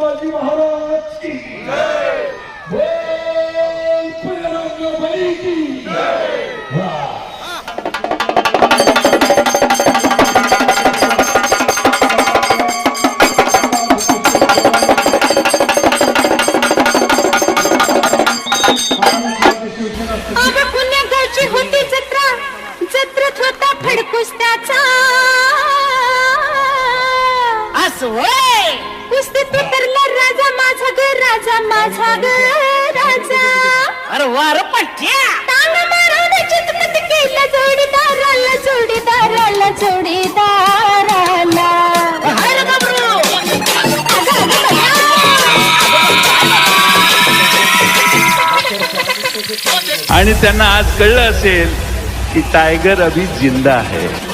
বাজি মহারাজ কি असं होय? कुस्तीत उतरला राजा माझा ग राजा माझा ग राजा. अरे वार पठ्या टांग मारून चितपट केलं जोडीदाराला जोडीदाराला जोडीदाराला. आणि त्यांना आज कळलं असेल की टायगर अभी जिंदा है हे,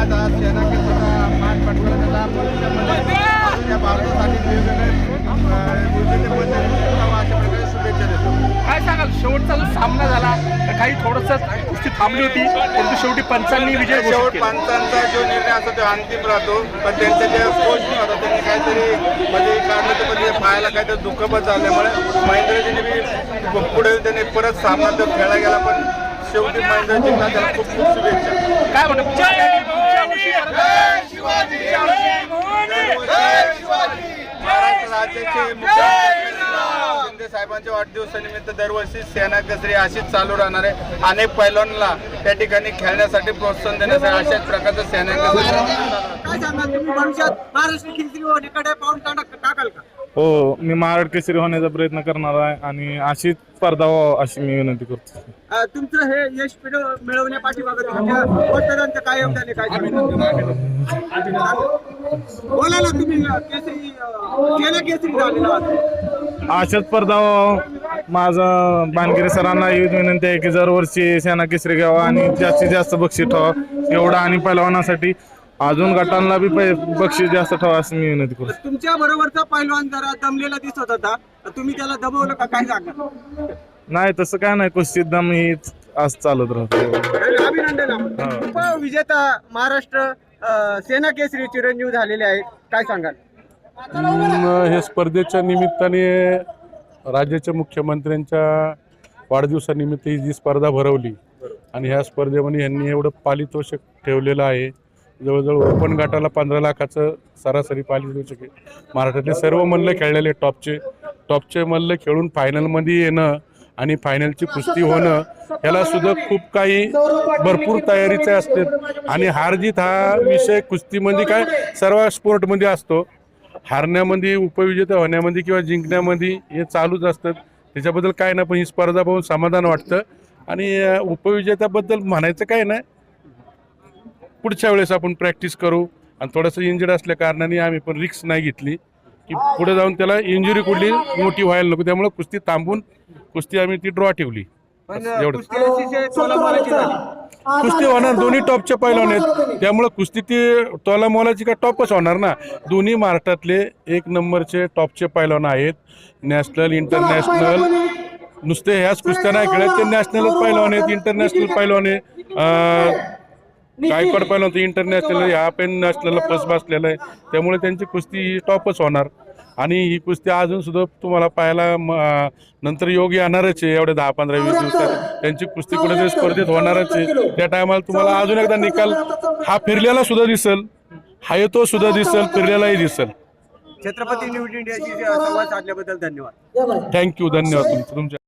आज आज सेना केसरचा मान त्याला भविष्यामध्ये या भारतासाठी वेगवेगळे अशा प्रकारे शुभेच्छा देतो. काय सांगाल? शेवटचा जो सामना झाला तर काही थोडस कुस्ती थांबली होती परंतु शेवटी पंचांनी विजय शेवट पंचांचा जो निर्णय असतो तो अंतिम राहतो. पण त्यांचं जे कोच नाही होता त्यांनी काहीतरी म्हणजे काढलं तर म्हणजे पायाला काहीतरी दुःखपत झाल्यामुळे महेंद्रजीने बी पुढे त्यांनी परत सामना तो खेळला गेला पण शेवटी महेंद्र जिंकला त्याला खूप खूप शुभेच्छा. काय म्हणतो शिंदे साहेबांच्या वाढदिवसानिमित्त दरवर्षी सेना कसरी अशीच चालू राहणार आहे. अनेक पैलवानला त्या ठिकाणी खेळण्यासाठी प्रोत्साहन देण्यासाठी अशाच प्रकारचं सेना कसरी काय सांगाल तुम्ही? भविष्यात महाराष्ट्र केसरी होण्याकडे पाऊल टाक- टाकाल का? हो मी महाराष्ट्र केसरी होण्याचा प्रयत्न करणार आहे आणि अशीच स्पर्धा व्हावं अशी मी विनंती करतो अं, तुमचं हे यश मिळव- मिळवण्यापाठीमागे तुमच्या मतदारांचं काय योगदान आहे काय सांगाल? बोला ना तुम्ही अं, केसरी अं, सेना केसरी झालेला आहात. अशाच स्पर्धा व्हावं माझं बानगिरी सरांना ही विनंती आहे की दरवर्षी सेना केसरी घ्यावा आणि जास्तीत जास्त बक्षीस ठेवा एवढा आणि पैलवानासाठी अजून गटांना बी पै बक्षीस जास्त ठेवा असं मी विनंती करतो. तुमच्या बरोबरचा पैलवान जरा दमलेला दिसत होता. तुम्ही त्याला दमवलं का? काय सांगा नाही तसं काय नाही. कुस्तीत दम ही असं चालत राहतं. अभिनंदन हो. उपविजेता महाराष्ट्र अं, सेना केसरी चिरंजीव झालेले आहेत. काय सांगाल? हे स्पर्धेच्या निमित्ताने राज्याच्या मुख्यमंत्र्यांच्या वाढदिवसानिमित्त ही जी स्पर्धा भरवली आणि ह्या स्पर्धेमध्ये यांनी एवढं पारितोषिक ठेवलेलं आहे जवळजवळ ओपन गटाला पंधरा लाखाचं सरासरी पाली देऊ शकेल. महाराष्ट्रातले सर्व मल्ल खेळलेले टॉपचे टॉपचे मल्ल खेळून फायनलमध्ये येणं आणि फायनलची कुस्ती होणं ह्याला सुद्धा खूप काही भरपूर तयारीचे असते. आणि हारजीत हा विषय कुस्तीमध्ये काय सर्व स्पोर्टमध्ये असतो. हारण्यामध्ये उपविजेता होण्यामध्ये किंवा जिंकण्यामध्ये हे चालूच असतात त्याच्याबद्दल काय ना पण ही स्पर्धा पाहून समाधान वाटतं. आणि उपविजेत्याबद्दल म्हणायचं काय नाही. पुढच्या वेळेस आपण प्रॅक्टिस करू. आणि थोडंसं इंजर्ड असल्या कारणाने आम्ही पण रिक्स नाही घेतली. की पुढे जाऊन त्याला इंजुरी कुठली मोठी व्हायला नको. त्यामुळे कुस्ती थांबून कुस्ती आम्ही ती ड्रॉ ठेवली. कुस्ती तोलामोलाची होणार दोन्ही टॉपचे पैलवान आहेत त्यामुळे कुस्ती ती तोला मोलाची का टॉपच होणार ना? दोन्ही महाराष्ट्रातले एक नंबरचे टॉपचे पैलवान आहेत. नॅशनल इंटरनॅशनल नुसते ह्याच कुस्त्या नाही खेळत ते नॅशनलच पैलवान आहेत इंटरनॅशनल पैलवान आहे. अं, गायकवाड पैलवान इंटरनॅशनल ह्या पण नॅशनलला फर्स्ट बसलेला आहे. त्यामुळे त्यांची कुस्ती ही टॉपच होणार. आणि ही कुस्ती अजून सुद्धा तुम्हाला पाहायला नंतर योग येणारच आहे एवढे दहा पंधरा वीस दिवसात. त्यांची कुस्ती कुठेतरी स्पर्धेत होणारच आहे. त्या टायमाला तुम्हाला अजून एकदा निकाल हा फिरलेला सुद्धा दिसेल. हा येतो सुद्धा दिसेल फिरलेलाही दिसेल. छत्रपती न्यूज इंडियाशी संवाद साधल्याबद्दल धन्यवाद थँक्यू धन्यवाद तुमचं. तुमच्या